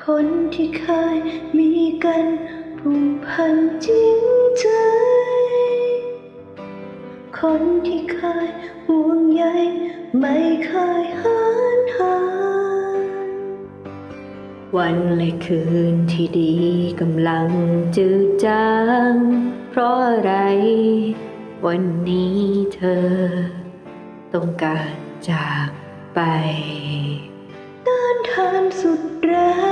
คนที่เคยมีกันผูกพันจริงใจ คนที่เคยห่วงใยไม่เคยหานหาวันและคืนที่ดีกำลังจืดจาง เพราะอะไร วันนี้เธอ ต้องการจากไปต้านทานสุดแรง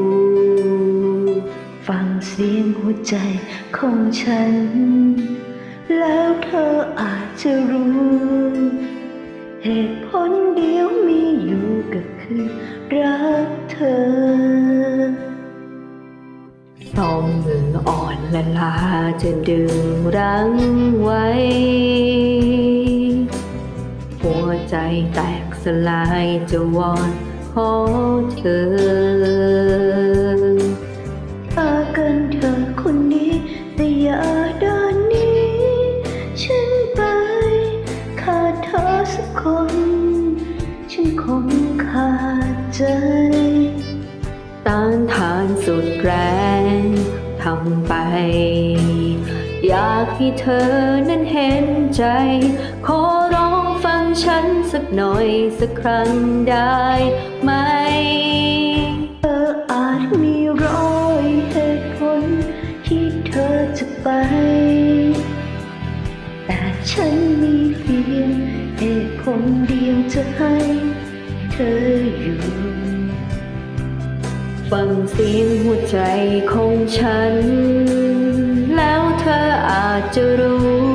ฟังเสียงหัวใจของฉัน แล้วเธออาจจะรู้ เหตุผลเดียวมีอยู่ก็คือรักเธอสองมืออ่อนละลาจะดึงรั้งไว้ หัวใจแตกสลายจะวอนขอเธอ กันเธอคนนี้แต่อย่าเดินนี้ ฉันไปขาดเธอสักคน ฉันคงขาดใจต้านทานสุดแรงทำไป อยากให้เธอนั้นเห็นใจ ขอร้องฟังฉันสักหน่อยสักครั้งได้ไหม คนเดียวจะให้เธออยู่ ฟังเสียงหัวใจของฉัน แล้วเธออาจจะรู้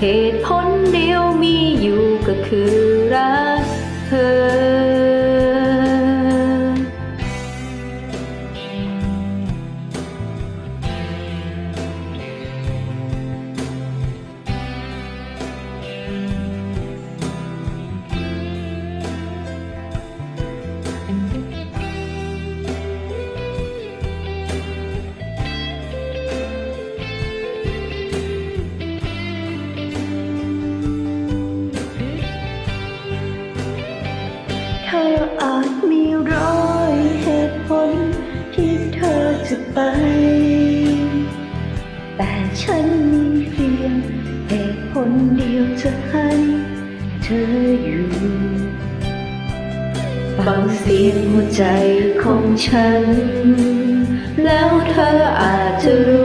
เหตุผลเดียวมีอยู่ก็คือ ไป แต่ฉันมีเพียงเหตุผลเดียวจะให้เธออยู่บางเสียงหัวใจของฉัน แล้วเธออาจจะรู้